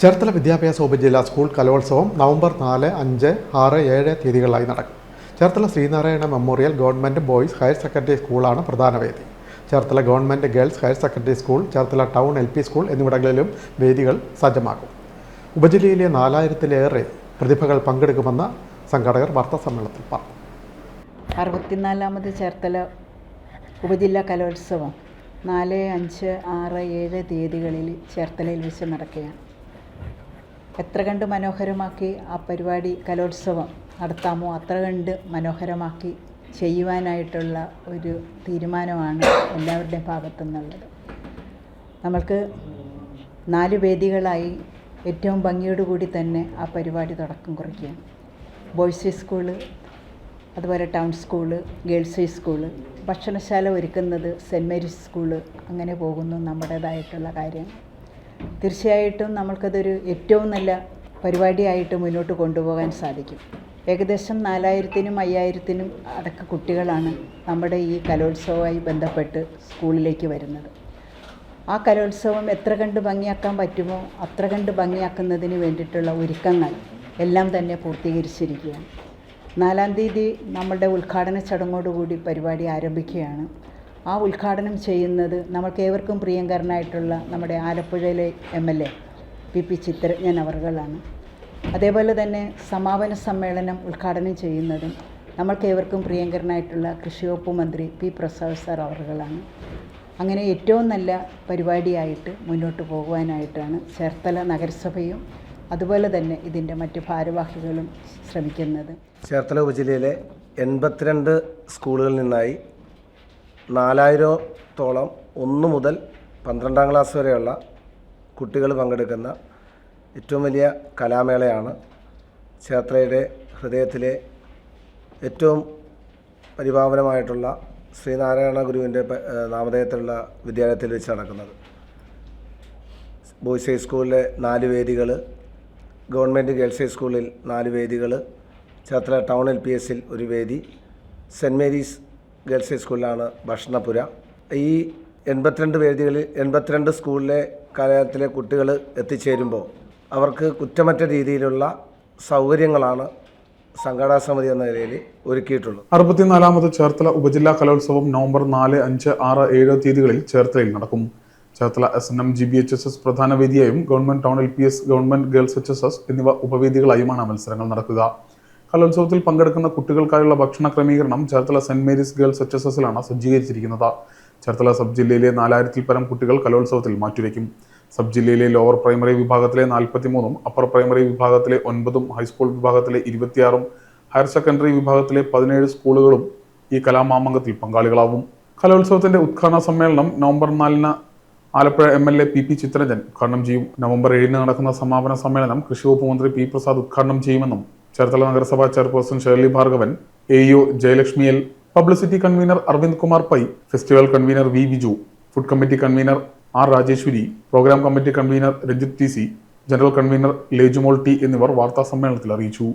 ചേർത്തല വിദ്യാഭ്യാസ ഉപജില്ല സ്കൂൾ കലോത്സവം നവംബർ നാല് അഞ്ച് ആറ് ഏഴ് തീയതികളിലായി നടക്കും. Cherthala Sreenarayana memorial government boys higher secondary സ്കൂളാണ് പ്രധാന വേദി. Cherthala government girls higher secondary school Cherthala town L P school എന്നിവിടങ്ങളിലും വേദികൾ സജ്ജമാക്കും ഉപജില്ലയിലെ നാലായിരത്തിലേറെ പ്രതിഭകൾ പങ്കെടുക്കുമെന്ന് സംഘാടകർ വാർത്താസമ്മേളനത്തിൽ പറഞ്ഞു. അറുപത്തിനാലാമത് ചേർത്തല ഉപജില്ലാ കലോത്സവം നാല് അഞ്ച് ആറ് ഏഴ് തീയതികളിൽ ചേർത്തലയിൽ വെച്ച് നടക്കുകയാണ്. എത്ര കണ്ട് മനോഹരമാക്കി ആ പരിപാടി കലോത്സവം നടത്താമോ അത്ര കണ്ട് മനോഹരമാക്കി ചെയ്യുവാനായിട്ടുള്ള ഒരു തീരുമാനമാണ് എല്ലാവരുടെയും ഭാഗത്തു നിന്നുള്ളത് നമ്മൾക്ക് നാല് വേദികളായി ഏറ്റവും ഭംഗിയോടുകൂടി തന്നെ ആ പരിപാടി തുടക്കം കുറിക്കുകയാണ്. ബോയ്സ് ഹൈ സ്കൂൾ അതുപോലെ town school girls high school ഭക്ഷണശാല ഒരുക്കുന്നത് സെന്റ് മേരീസ് സ്കൂൾ അങ്ങനെ പോകുന്നു നമ്മുടേതായിട്ടുള്ള കാര്യം തീർച്ചയായിട്ടും നമ്മൾക്കതൊരു ഏറ്റവും നല്ല പരിപാടിയായിട്ട് മുന്നോട്ട് കൊണ്ടുപോകാൻ സാധിക്കും. ഏകദേശം നാലായിരത്തിനും അയ്യായിരത്തിനും അടക്ക കുട്ടികളാണ് നമ്മുടെ ഈ കലോത്സവമായി ബന്ധപ്പെട്ട് സ്കൂളിലേക്ക് വരുന്നത്. ആ കലോത്സവം എത്ര കണ്ട് ഭംഗിയാക്കാൻ പറ്റുമോ അത്ര കണ്ട് ഭംഗിയാക്കുന്നതിന് വേണ്ടിയിട്ടുള്ള ഒരുക്കങ്ങൾ എല്ലാം തന്നെ പൂർത്തീകരിച്ചിരിക്കുകയാണ്. നാലാം തീയതി നമ്മളുടെ ഉദ്ഘാടന ചടങ്ങോടുകൂടി പരിപാടി ആരംഭിക്കുകയാണ്. ആ ഉദ്ഘാടനം ചെയ്യുന്നത് നമ്മൾക്ക് ഏവർക്കും പ്രിയങ്കരനായിട്ടുള്ള നമ്മുടെ ആലപ്പുഴയിലെ M L A P P Chitharanjan അവർകളാണ്. അതേപോലെ തന്നെ സമാപന സമ്മേളനം ഉദ്ഘാടനം ചെയ്യുന്നതും നമ്മൾക്ക് ഏവർക്കും പ്രിയങ്കരനായിട്ടുള്ള കൃഷി വകുപ്പ് മന്ത്രി പി പ്രസാദ് സാർ അവർകളാണ്. അങ്ങനെ ഏറ്റവും നല്ല പരിപാടിയായിട്ട് മുന്നോട്ട് പോകുവാനായിട്ടാണ് ചേർത്തല നഗരസഭയും അതുപോലെ തന്നെ ഇതിന്റെ മറ്റ് ഭാരവാഹികളും ശ്രമിക്കുന്നത്. ചേർത്തല ഉപജില്ലയിലെ എൺപത്തിരണ്ട് സ്കൂളുകളിൽ നിന്നായി നാലായിരത്തോളം ഒന്ന് മുതൽ പന്ത്രണ്ടാം ക്ലാസ് വരെയുള്ള കുട്ടികൾ പങ്കെടുക്കുന്ന ഏറ്റവും വലിയ കലാമേളയാണ് ക്ഷേത്രയുടെ ഹൃദയത്തിലെ ഏറ്റവും പരിപാവനമായിട്ടുള്ള ശ്രീനാരായണ ഗുരുവിന്റെ നാമധേയത്തിലുള്ള വിദ്യാലയത്തിൽ വെച്ച് നടക്കുന്നത്. ബോയ്സ് ഹൈസ്കൂളിലെ നാല് വേദികൾ ഗവൺമെന്റ് ഗേൾസ് ഹൈസ്കൂളിൽ നാല് വേദികൾ ചേർത്തല ടൗൺ എൽ പി എസിൽ ഒരു വേദി സെന്റ് മേരീസ് ഗേൾസ് ഹൈ സ്കൂളിലാണ് ഭക്ഷണപുര. ഈ എൺപത്തിരണ്ട് വേദികളിൽ എൺപത്തിരണ്ട് സ്കൂളിലെ കലാലയത്തിലെ കുട്ടികൾ എത്തിച്ചേരുമ്പോൾ അവർക്ക് കുറ്റമറ്റ രീതിയിലുള്ള സൗകര്യങ്ങളാണ് സംഘടനാ സമിതി എന്ന നിലയിൽ ഒരുക്കിയിട്ടുള്ളത്. അറുപത്തിനാലാമത് ചേർത്തല ഉപജില്ലാ കലോത്സവം നവംബർ നാല് അഞ്ച് ആറ് ഏഴ് തീയതികളിൽ ചേർത്തലയിൽ നടക്കും. Cherthala S N M G B H S S പ്രധാന വേദിയായും government town L P S government girls H S S എന്നിവ ഉപവേദികളായുമാണ് മത്സരങ്ങൾ നടക്കുക. കലോത്സവത്തിൽ പങ്കെടുക്കുന്ന കുട്ടികൾക്കായുള്ള ഭക്ഷണ ക്രമീകരണം Cherthala saint Mary's girls H S എസിലാണ് സജ്ജീകരിച്ചിരിക്കുന്നത്. ചേർത്തല സബ് ജില്ലയിലെ നാലായിരത്തിൽ പരം കുട്ടികൾ കലോത്സവത്തിൽ മാറ്റുരയ്ക്കും. സബ് ജില്ലയിലെ ലോവർ പ്രൈമറി വിഭാഗത്തിലെ നാൽപ്പത്തിമൂന്നും അപ്പർ പ്രൈമറി വിഭാഗത്തിലെ ഒൻപതും ഹൈസ്കൂൾ വിഭാഗത്തിലെ ഇരുപത്തിയാറും ഹയർ സെക്കൻഡറി വിഭാഗത്തിലെ പതിനേഴ് സ്കൂളുകളും ഈ കലാമാമംഗത്തിൽ പങ്കാളികളാവും. കലോത്സവത്തിന്റെ ഉദ്ഘാടന സമ്മേളനം നവംബർ നാലിന് Alappuzha M L A P P Chitharanjan ഉദ്ഘാടനം ചെയ്യും. നവംബർ ഏഴിന് നടക്കുന്ന സമാപന സമ്മേളനം കൃഷി വകുപ്പ് മന്ത്രി പി പ്രസാദ് ഉദ്ഘാടനം ചെയ്യുമെന്നും ചേർത്തല നഗരസഭാ chairperson Shirley Bhargavan A U Jayalakshmi L publicity convener Aravind Kumar Pai festival convener V Biju food committee convener R Rajeshwari programme committee convener Ranjith T C general convener Lejumol T എന്നിവർ വാർത്താ സമ്മേളനത്തിൽ അറിയിച്ചു.